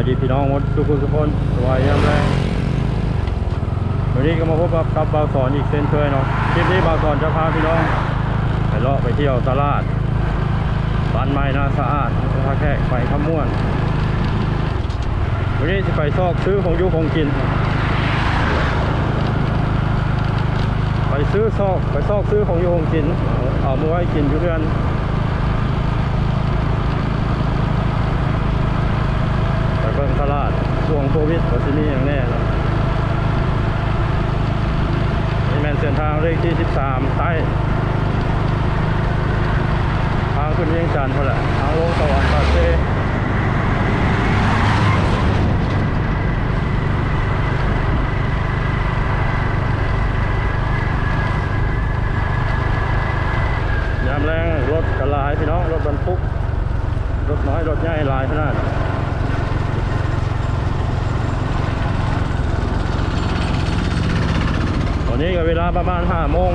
ายดีพี่น้องหมดทุกคนทุกคนสบายยามแรงวันนี้ก็มาพบกับกับบาวสอนอีกเช่นเคยเนาะคลิปนี้บาวสอนจะพาพี่น้องไปเลาะไปเที่ยวตลาดบ้านไม้นาสะอาดท่าแขกไปขม่วนวันนี้จะไปซอกซื้อของยูของกิน ไปซื้อซอกไปซอกซื้อของยูของกิน เอามาไว้กินอยู่เรือน ไปเบิ่งตลาด ช่วงโควิดก็ที่นี่อย่างแน่นะนี่แมนเส้นทางเลขที่ 13 ใต้ ทางขึ้นเวียงจันทร์เท่าไหร่ทางลงสวรรค์ปาเซยามแรงรถกระลายพี่น้อง รถบรรทุก รถน้อย รถใหญ่หลายขนาด ตอนนี้ก็เวลา ประมาณห้าโมง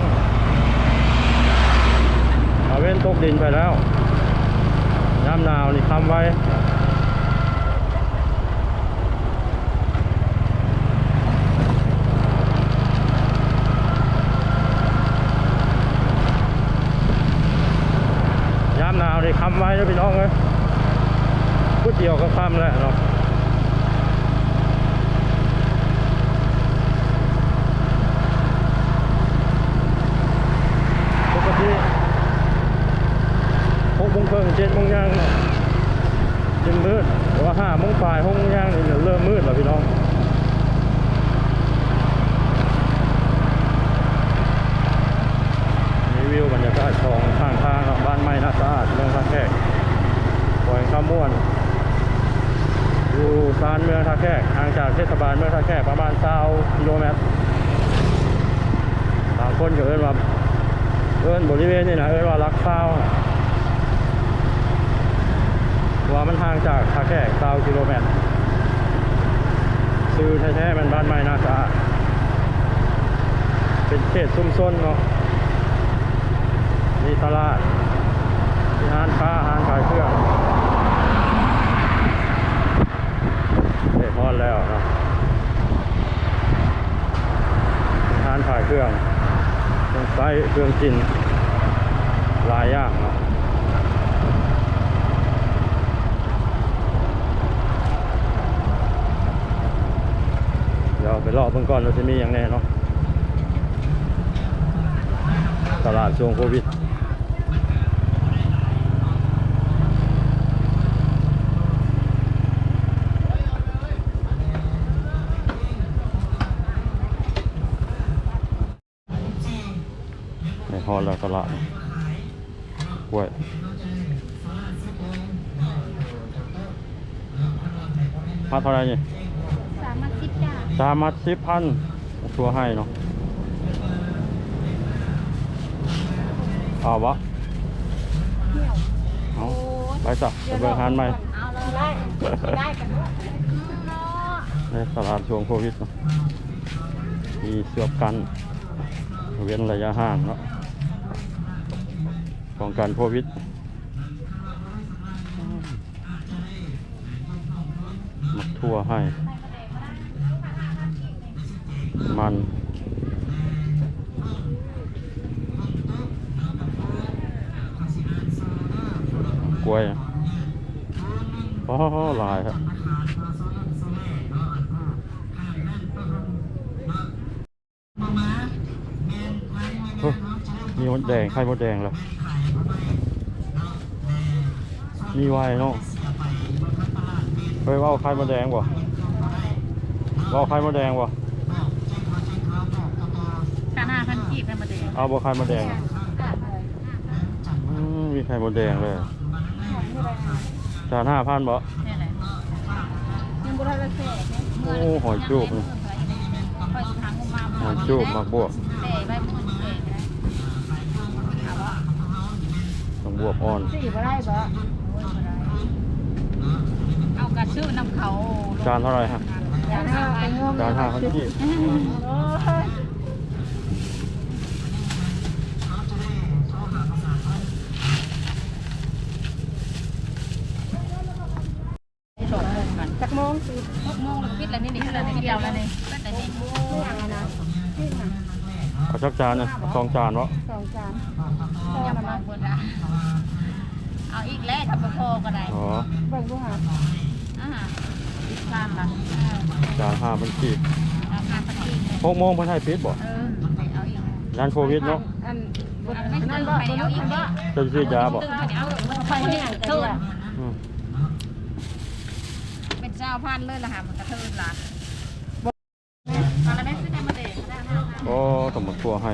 เอาเว้นตกดินไปแล้วยามหนาวนี่คำไว้ยามหนาวนี่คำไว้นะพี่น้องเลยพูดเดียวก็คำแล้เนาะ ปกติ หกโมงครึ่งเจ็ดโมงย่างเนี่ยจึงมืดแต่ว่าห้าโมงปลายหกโมงย่างนี่เริ่มมืดแล้วพี่น้องมีวิวบรรยากาศของข้างทางบ้านไม้น่าสะอาดเมืองท่าแขกปล่อยข้ามม่วนอยู่ซานเมืองท่าแขกห่างจากเทศบาลเมืองท่าแขกประมาณ20กิโลเมตรบางคนก็เอิ้นว่าเอิ้นบริเวณนี่นะเอิ้นว่ารักเศร้า ว่ามันห่างจากท่าแขกเศร้ากิโลเมตรซื้อแท้ๆมันบ้านไม้นาสะอาดเป็นเขตซุ่มซ่นเนาะมีตลาดมีร้านค้าร้านขายเครื่องเด็ดฮอดแล้วเนาะร้านขายเครื่องเครื่องไส้เครื่องกินหลายอย่างเนาะเดี๋ยวไปรอเพิ่ง ก่อนเราจะมีอย่างแน่เนาะตลาดช่วงโควิดในฮอลล้วตลาดกล้วยมาเท่าไหรนี่สามารถคิดได้ สามมัดสิบพันชัวร์ให้เนาะเอาวะเที่ยวเอาไปจ้ะไปเบิ่งหานใหม่เอาเลยได้ได้กันด้วยเนาะในตลาดช่วงโควิดเนาะมีเสื้อกัน เว้นระยะห่างเนาะป้องกันโควิดมักทั่วให้ มันกล้วยอะโอ้โหหลายครับมีมดแดงไข่มดแดงแล้วมีไวเนาะเฮ้ยว่าเอาไข่มดแดงบ่ว่าเอาไข่มดแดงบ่ กา หน้าพันกีบกันมาเด็กเอาบ่ไข่มดแดงอืมมีไข่มดแดงเลยจานห้าพันบ่นี่แหละยังบุรีรัมย์เซ่โอ้หอยจูบนี่ไปทางกุมารหอยจูบมักบวบเซ่ใบมือเซ่เอาวะต้องบวบอ่อนสี่บ่ได้บ่เอากระชื่อนำเขาจานเท่าไหร่ฮะจานห้าไปงมจานห้าพันกีบ โอ้ย สองโมงกันจักโมง เดียวแล้วนี่ก็แต่นี่อย่างนะนี่นะเอาจักจานนะสองจานวะสองจานอย่ามองบนอะเอาอีกแล้วทำพอก็ได้อ๋อเบิ่งดูหาอ่าอีกสามละจานห้าพันกีบราคาปกติหกโมงเพันให้ปิดบ่เออเอาอีกยานโควิดเนาะอันไม่นั่นบ่ไปเอาอีกบ่จะซื้อยาบ่ตึงไปเอาไปเนี่ยตึงอืมเป็นเจ้าพันเลยล่ะค่ะมันกระเทินล่ะอะไรแม่ซื้อได้มาเด็กได้ก็ต้องมาทั่วให้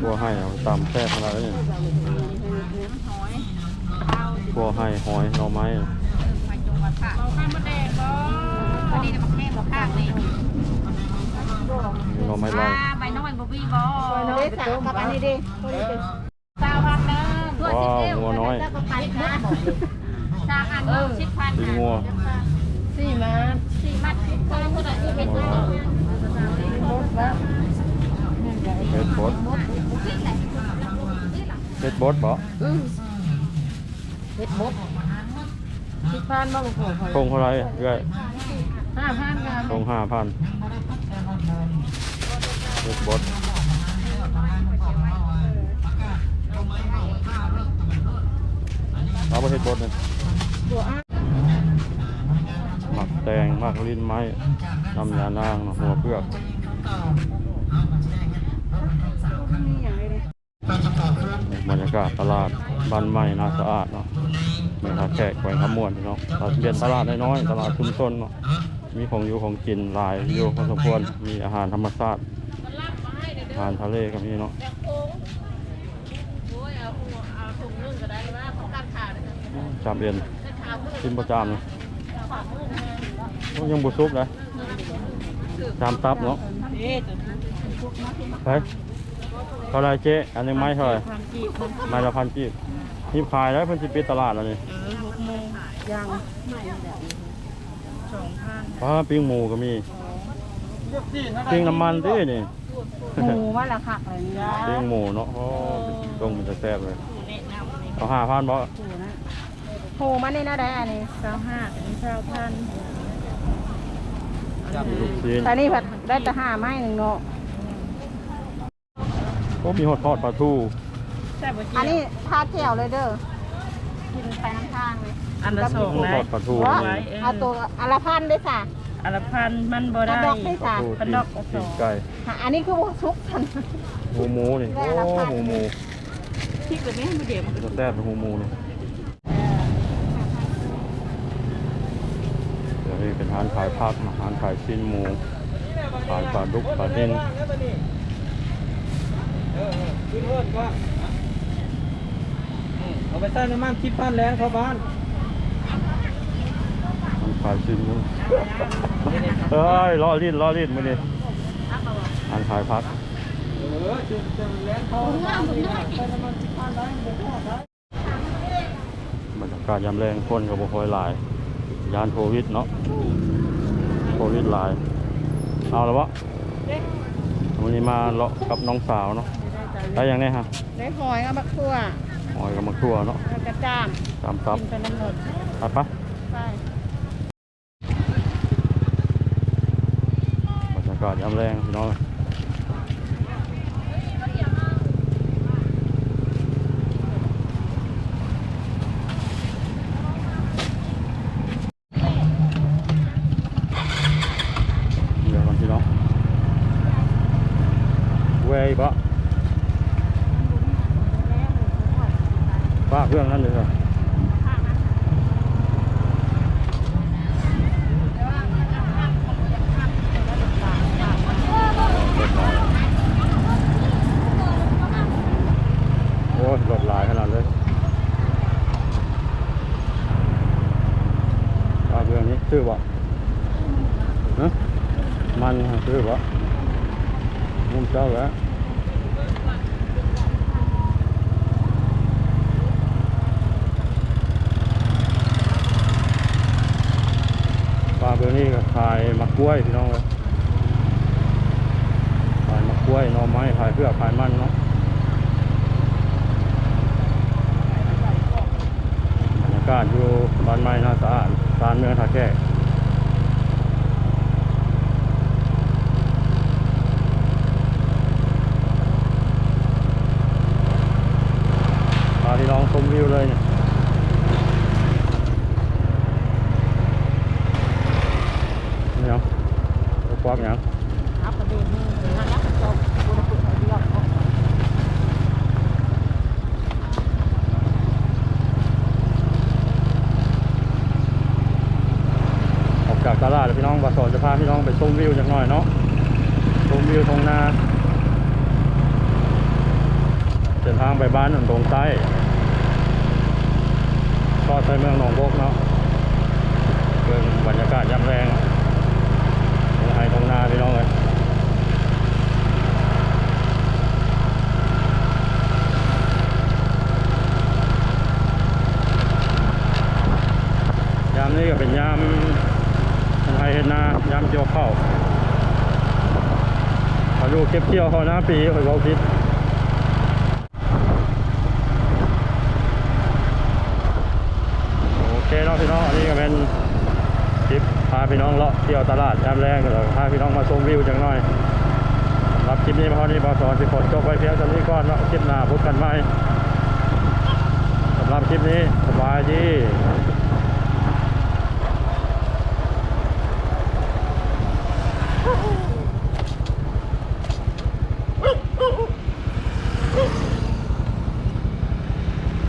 ทั่วให้เอาตามแซ่บขนาดนี้หอยเอาทั่วให้หอยหน่อไม้ไปจงมาค่ะเอาข้าวมาแดงบ่พอดีจะมาแค่บ่ข้างนี่หน่อไม้ลอยใบน้อยบ่บี้บ่น้อยสาวกับอันนี้ดิสาวพันเด้อว้าวงัวน้อยแล้วก็พันนะ สามอันสิบพันตีงัวสี่มัดสี่มัดสิบพันเท่าไหร่ที่เป็นงัวเท่าน้อยเฮ็ดบดเฮ็ดบดบ่เฮ็ดบดสิบพันบ่บ่พอคงเท่าไหรเอ้ยห้าพันกันคงห้าพันเฮ็ดบดเอาไปเฮ็ดบดเนี่ยตัวอะ หมักแตงหมักลิ้นไม้น้ำยานางหัวเพือกมีอย่างไรดิบรรยากาศตลาดบ้านใหม่นาสะอาดเนาะเมืองท่าแขกแขวงขมวนเนาะตลาดเป็นตลาดน้อยๆตลาดชุมชนเนาะมีของอยู่ของกินหลายอยู่พอสมควรมีอาหารธรรมชาติอาหารทะเลก็มีเนาะโอ้ยเอาเอาถุงนึงก็ได้ว่าเขากัดขาเลยจามเอ็นขาเพิ่ กินประจำนะโอ้ยังบุซุปเลยจามตับเนาะไปเท่าไรเจ๊อันนี้ไม้เท่าไหร่ความจีบไม้ละพันกีบนี่ขายแล้วเพิ่นสิปิดตลาดแล้วนี่เออหกโมงยังสองพันป้าปิ้งหมูก็มีปิ้งน้ำมันดินี่หมูว่าละคักอะไรเนี่ยปิ้งหมูเนาะโอ้ตรงมันจะแซ่บเลยแนะนำเลยเอาห้าพันบ่ถูนะ โหมันนี่นะได้อันนี้เก้าห้าถึงเก้าพันลูกชิ้นแต่นี่ผัดได้แต่ห้าไม้หนึ่งเนาะโอ้มีหอดทอดปลาทูอันนี้ทาเจียวเลยเด้อกินไปน้ำทางเลยอันละสองโอ้นะ ทอดปลาทูว่านี่เอาตัวอันละพันด้วยจ้ะ อันละพันมันบ่กได้ระดอกด้วยปลาจ้ะทูปลาตีดนอกกระสตีอนงไก่หาอันนี้คือซุกกัน หมูหมูนี่ได้โอ้ละพัน หมูหมูที่เกิดไม่ให้มาเดี๋ยว จะแซ่บเป็นหมูหมูนี่ เดี๋ยวนี้เป็นร้านขายผักนะร้านขายชิ้นหมูขายปลาดุกปลาดิ้นเอาไปใส่น้ำมันคิดพันแรงเข้าบ้านร้านขายชิ้นหมูเอ้ยล้อลิ้นล้อลิ้นมาดิร้านขายผักเออจุดจังแรงโอ้งามเลยบรรยากาศยามแรงคนกับบุคอยหลาย ยานโควิดเนาะโควิดหลาย เอาแล้ววะวันนี้มาเลาะกับน้องสาวเนาะได้ยังไงฮะได้หอยเอามาคั่วหอยกับมะทั่วเนาะแล้วกระจ้ามตามซับกินเป็นน้ำหนดไปปะใช่บรรยากาศยามแรงพี่น้องเดี๋ยวก่อนพี่น้อง เว้ยปะป้าเครื่องนั่นเลยเหรอโอ้ยรถหลายขนาดเลยปลาเบืองนี้ซื้อบ่ฮะมันฮะซื้อบ่ มุมเจ้าแล้วปลาเบืองนี้ก็ขายมะกล้วยพี่น้องเลยขายมะกล้วยหน่อไม้ขายเพื่อกขายมันเนาะบรรยากาศอยู่บ้านไม้นาสะอาดสารเมืองท่าแก่ิวเลยเนี่ยเนี่ยครับประเนนี้เดียออกจากตลาดพี่น้องบาสอนจะพาพี่น้องไปชมวิวจางหน่อยเนาะชมวิวทงนาจะทางไปบ้านหนองตรงใต้ ก็ใช้เมืองหนองบกเนาะเรื่องบรรยากาศยามแรงตรงไฮตรงนาพี่น้องเลยยามนี้ก็เป็นยามไทยเห็นนายามเกี่ยวข้าวมาดูเก็บเกี่ยวเขาวหน้าปีคอยบอกพิษโอเคเนาะพี่น้องอันนี้ก็เป็นคลิป พาพี่น้องเลาะเที่ยวตลาดยามแรงก็เลยพาพี่น้องมาชมวิวจังหน่อยสำหรับคลิปนี้พอนี้บอสอนที่กดจบไว้เพียงเท่านี้ก่อนเนาะคลิปหน้าพบกันใหม่สำหรับคลิปนี้สบายดี